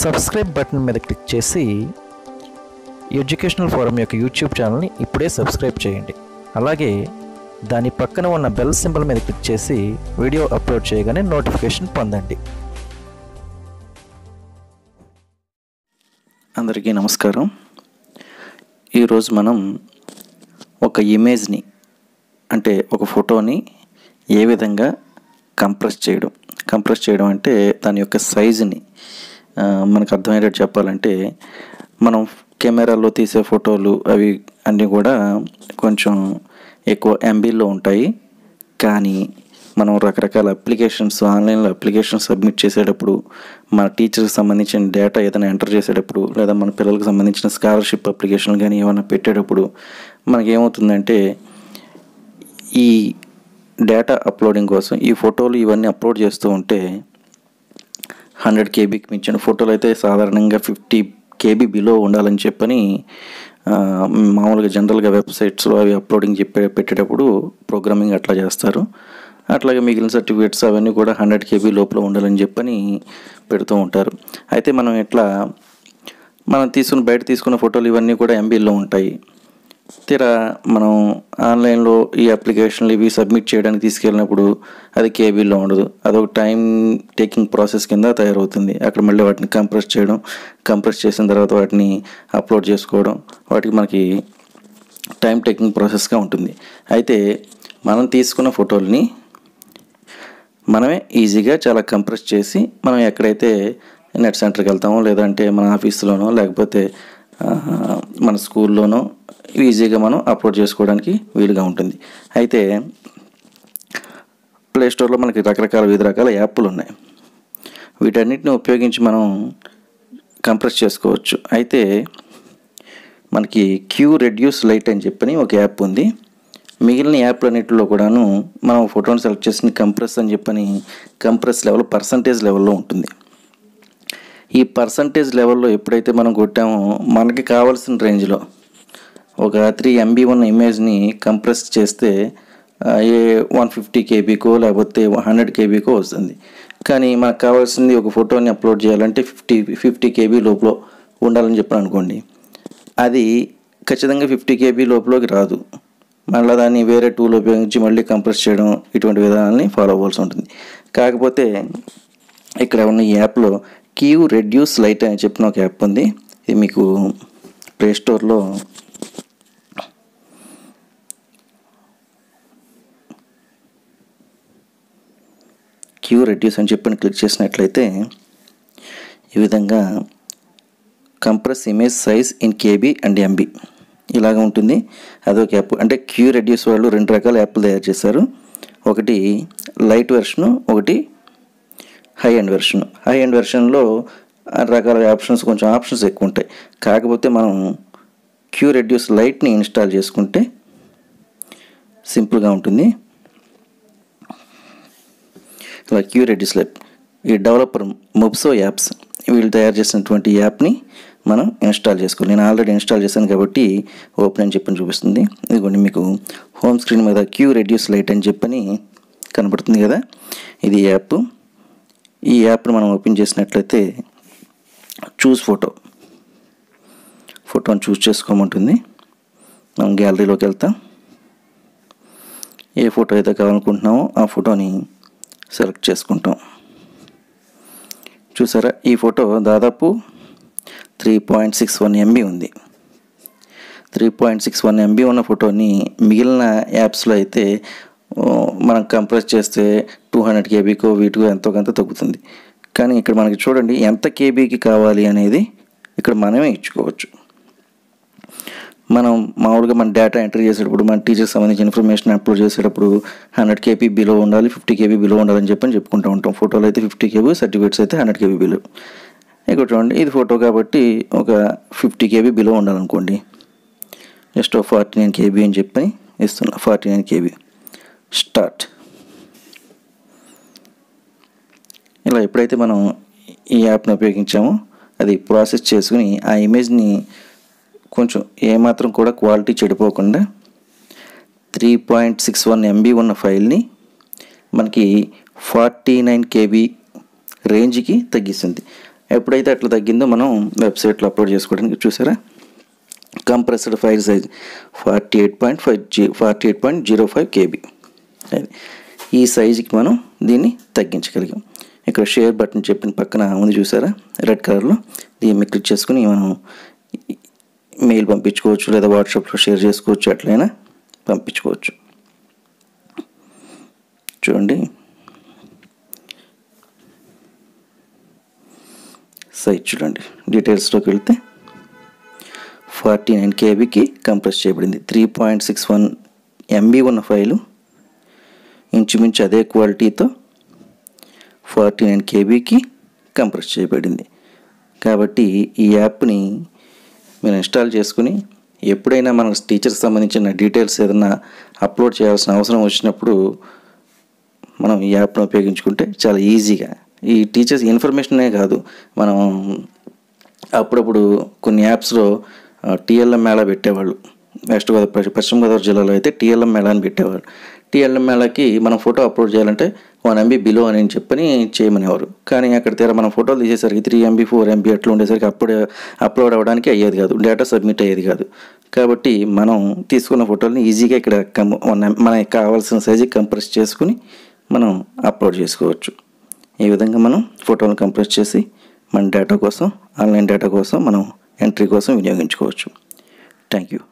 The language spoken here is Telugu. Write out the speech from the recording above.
సబ్స్క్రైబ్ బటన్ మీద క్లిక్ చేసి ఎడ్యుకేషనల్ ఫోరం యొక్క యూట్యూబ్ ఛానల్ని ఇప్పుడే సబ్స్క్రైబ్ చేయండి. అలాగే దాని పక్కన ఉన్న బెల్ సింబల్ మీద క్లిక్ చేసి వీడియో అప్లోడ్ చేయగానే నోటిఫికేషన్ పొందండి. అందరికీ నమస్కారం. ఈరోజు మనం ఒక ఇమేజ్ని అంటే ఒక ఫోటోని ఏ విధంగా కంప్రెస్ చేయడం? కంప్రెస్ చేయడం అంటే దాని యొక్క సైజుని మనకు అర్థమయ్యేటట్టు చెప్పాలంటే మనం కెమెరాలో తీసే ఫోటోలు అవి అన్నీ కూడా కొంచెం ఎక్కువ ఎంబీలో ఉంటాయి. కానీ మనం రకరకాల అప్లికేషన్స్ ఆన్లైన్లో అప్లికేషన్స్ సబ్మిట్ చేసేటప్పుడు మన టీచర్కి సంబంధించిన డేటా ఏదైనా ఎంటర్ చేసేటప్పుడు లేదా మన పిల్లలకు సంబంధించిన స్కాలర్షిప్ అప్లికేషన్లు కానీ ఏమైనా పెట్టేటప్పుడు మనకి ఏమవుతుందంటే ఈ డేటా అప్లోడింగ్ కోసం ఈ ఫోటోలు ఇవన్నీ అప్లోడ్ చేస్తూ ఉంటే హండ్రెడ్ కేబీకి మించిన ఫోటోలు అయితే సాధారణంగా ఫిఫ్టీ కేబీ బిలో ఉండాలని చెప్పని మామూలుగా జనరల్గా వెబ్సైట్స్లో అవి అప్లోడింగ్ చెప్పే పెట్టేటప్పుడు ప్రోగ్రామింగ్ అట్లా చేస్తారు. అట్లాగే మిగిలిన సర్టిఫికేట్స్ అవన్నీ కూడా హండ్రెడ్ కేబీ లోపల ఉండాలని చెప్పని పెడుతూ ఉంటారు. అయితే మనం ఇట్లా మనం తీసుకున్న బయట తీసుకున్న ఫోటోలు ఇవన్నీ కూడా ఎంబీలో ఉంటాయి. తీరా మనం ఆన్లైన్లో ఈ అప్లికేషన్లు ఇవి సబ్మిట్ చేయడానికి తీసుకెళ్ళినప్పుడు అది కేబీలో ఉండదు. అదొక టైం టేకింగ్ ప్రాసెస్ కింద తయారవుతుంది. అక్కడ మళ్ళీ వాటిని కంప్రెస్ చేయడం కంప్రెస్ చేసిన తర్వాత వాటిని అప్లోడ్ చేసుకోవడం వాటికి మనకి టైం టేకింగ్ ప్రాసెస్గా ఉంటుంది. అయితే మనం తీసుకున్న ఫోటోల్ని మనమే ఈజీగా చాలా కంప్రెస్ చేసి మనం ఎక్కడైతే నెట్ సెంటర్కి వెళ్తామో లేదంటే మన ఆఫీస్లోనో లేకపోతే మన స్కూల్లోనో ఈజీగా మనం అప్లోడ్ చేసుకోవడానికి వీలుగా ఉంటుంది. అయితే ప్లే స్టోర్లో మనకి రకరకాల వివిధ రకాల యాప్లు ఉన్నాయి. వీటన్నిటిని ఉపయోగించి మనం కంప్రెస్ చేసుకోవచ్చు. అయితే మనకి క్యూ రెడ్యూస్ లైట్ అని చెప్పని ఒక యాప్ ఉంది. మిగిలిన యాప్లన్నింటిలో కూడాను మనం ఫోటోని సెలెక్ట్ చేసిన కంప్రెస్ అని చెప్పని కంప్రెస్ లెవెల్ పర్సంటేజ్ లెవెల్లో ఉంటుంది. ఈ పర్సంటేజ్ లెవెల్లో ఎప్పుడైతే మనం కొట్టామో మనకి కావాల్సిన రేంజ్లో ఒక త్రీ ఎంబీ ఉన్న ఇమేజ్ని కంప్రెస్ చేస్తే ఏ వన్ ఫిఫ్టీ కేబీకో లేకపోతే హండ్రెడ్ కేబీకో వస్తుంది. కానీ మనకు కావాల్సింది ఒక ఫోటోని అప్లోడ్ చేయాలంటే ఫిఫ్టీ ఫిఫ్టీ కేబీ లోపల ఉండాలని చెప్పాను అనుకోండి. అది ఖచ్చితంగా ఫిఫ్టీ కేబీ లోపలికి రాదు. మళ్ళీ దాన్ని వేరే టూల్ ఉపయోగించి మళ్ళీ కంప్రెస్ చేయడం ఇటువంటి విధానాన్ని ఫాలో అవ్వాల్సి ఉంటుంది. కాకపోతే ఇక్కడ ఉన్న ఈ యాప్లో క్యూ రెడ్యూస్ లైట్ అని చెప్పిన ఒక యాప్ ఉంది. ఇది మీకు ప్లే క్యూ రెడ్యూస్ అని చెప్పి క్లిక్ చేసినట్లయితే ఈ విధంగా compress image size in KB and MB ఇలాగ ఉంటుంది. అదొక యాప్ అంటే క్యూ రెడ్యూస్ వాళ్ళు రెండు రకాల యాప్లు తయారు చేశారు. ఒకటి లైట్ వెర్షను ఒకటి high end version. High end వెర్షన్లో రకాల ఆప్షన్స్ కొంచెం ఆప్షన్స్ ఎక్కువ ఉంటాయి. కాకపోతే మనం క్యూ రెడ్యూస్ లైట్ని ఇన్స్టాల్ చేసుకుంటే సింపుల్గా ఉంటుంది. ఇలా క్యూ రెడ్యూస్ లైట్ ఈ డెవలపర్ మొబ్సో యాప్స్ వీళ్ళు తయారు చేసినటువంటి యాప్ని మనం ఇన్స్టాల్ చేసుకోవాలి. నేను ఆల్రెడీ ఇన్స్టాల్ చేశాను కాబట్టి ఓపెన్ అని చెప్పని చూపిస్తుంది. ఇదిగోండి మీకు హోమ్ స్క్రీన్ మీద క్యూ రెడ్యూస్ లైట్ అని చెప్పని కనబడుతుంది కదా? ఇది యాప్ ఈ యాప్ని మనం ఓపెన్ చేసినట్లయితే చూస్ ఫోటో ఫోటోని చూస్ చేసుకోమంటుంది. మనం గ్యాలరీలోకి వెళ్తాం. ఏ ఫోటో అయితే కావాలనుకుంటున్నామో ఆ ఫోటోని సెలెక్ట్ చేసుకుంటాం. చూసారా? ఈ ఫోటో దాదాపు three point six one MB ఉంది. Three point six one MB ఉన్న ఫోటోని మిగిలిన యాప్స్లో అయితే మనం కంప్రెస్ చేస్తే టూ హండ్రెడ్ కేబీకో వీటికో ఎంతో కొంత తగ్గుతుంది. కానీ ఇక్కడ మనకి చూడండి ఎంత కేబీకి కావాలి అనేది ఇక్కడ మనమే ఇచ్చుకోవచ్చు. మనం మామూలుగా మన డేటా ఎంటర్ చేసేటప్పుడు మన టీచర్స్ సంబంధించిన ఇన్ఫర్మేషన్ అప్లోడ్ చేసేటప్పుడు హండ్రెడ్ కేబీ బిలో ఉండాలి ఫిఫ్టీ కేబీ బిలో ఉండాలని చెప్పని చెప్పుకుంటూ ఉంటాం. ఫోటోలు అయితే ఫిఫ్టీ కేబీ సర్టిఫికేట్స్ అయితే హండ్రెడ్ కేబీ బిలో ఇక్కడ చూడండి ఇది ఫోటో కాబట్టి ఒక ఫిఫ్టీ కేబీ బిలో ఉండాలనుకోండి. జస్ట్ ఫార్టీ నైన్ కేబీ అని చెప్పి ఇస్తున్నా. ఫార్టీ నైన్ కేబీ స్టార్ట్ ఇలా ఎప్పుడైతే మనం ఈ యాప్ని ఉపయోగించామో అది ప్రాసెస్ చేసుకుని ఆ ఇమేజ్ని కొంచెం ఏమాత్రం కూడా క్వాలిటీ చెడిపోకుండా three point six one MB ఉన్న ఫైల్ని మనకి ఫార్టీ నైన్ కేబీ రేంజ్కి తగ్గిస్తుంది. ఎప్పుడైతే అట్లా తగ్గిందో మనం వెబ్సైట్లో అప్లోడ్ చేసుకోవడానికి చూసారా? Compressed file size forty eight point five G forty eight point zero five KB ఈ సైజుకి మనం దీన్ని తగ్గించగలిగాం. ఇక్కడ షేర్ బటన్ చెప్పిన పక్కన ఉంది చూసారా? రెడ్ కలర్లో దీన్ని క్లిక్ చేసుకుని మనం మెయిల్ పంపించుకోవచ్చు లేదా వాట్సాప్లో షేర్ చేసుకోవచ్చు ఎట్లయినా పంపించుకోవచ్చు. చూడండి. సైజ్ చూడండి. డీటెయిల్స్లోకి వెళ్తే ఫార్టీ నైన్ కేబీకి కంప్రెస్ చేయబడింది. Three point six one MB ఉన్న ఫైలు. ఇంచుమించు అదే క్వాలిటీతో ఫార్టీ నైన్ కేబీకి కంప్రెస్ చేయబడింది. కాబట్టి ఈ యాప్ని మీరు ఇన్స్టాల్ చేసుకుని ఎప్పుడైనా మనకు టీచర్స్ సంబంధించిన డీటెయిల్స్ ఏదైనా అప్లోడ్ చేయాల్సిన అవసరం వచ్చినప్పుడు మనం ఈ యాప్ను ఉపయోగించుకుంటే చాలా ఈజీగా ఈ టీచర్స్ ఇన్ఫర్మేషనే కాదు మనం అప్పుడప్పుడు కొన్ని యాప్స్లో టీఎల్ఎం మేళా పెట్టేవాళ్ళు. వెస్ట్ గోదావరి పశ్చిమ గోదావరి జిల్లాలో అయితే టీఎల్ఎం మేళా అని పెట్టేవారు. టీఎల్ఎం మేళాకి మనం ఫోటో అప్లోడ్ చేయాలంటే వన్ ఎంబీ బిలో అని చెప్పని చేయమనేవారు. కానీ అక్కడ తీరా మనం ఫోటోలు తీసేసరికి త్రీ ఎంబీ ఫోర్ ఎంబీ అట్లా ఉండేసరికి అప్పుడు అప్లోడ్ అవ్వడానికి అయ్యేది కాదు. డేటా సబ్మిట్ అయ్యేది కాదు. కాబట్టి మనం తీసుకున్న ఫోటోలని ఈజీగా ఇక్కడ కం వన్ మనకి కావాల్సిన సైజుకి కంప్రెస్ చేసుకుని మనం అప్లోడ్ చేసుకోవచ్చు. ఈ విధంగా మనం ఫోటోలను కంప్రెస్ చేసి మన డేటా కోసం ఆన్లైన్ డేటా కోసం మనం ఎంట్రీ కోసం వినియోగించుకోవచ్చు. Thank you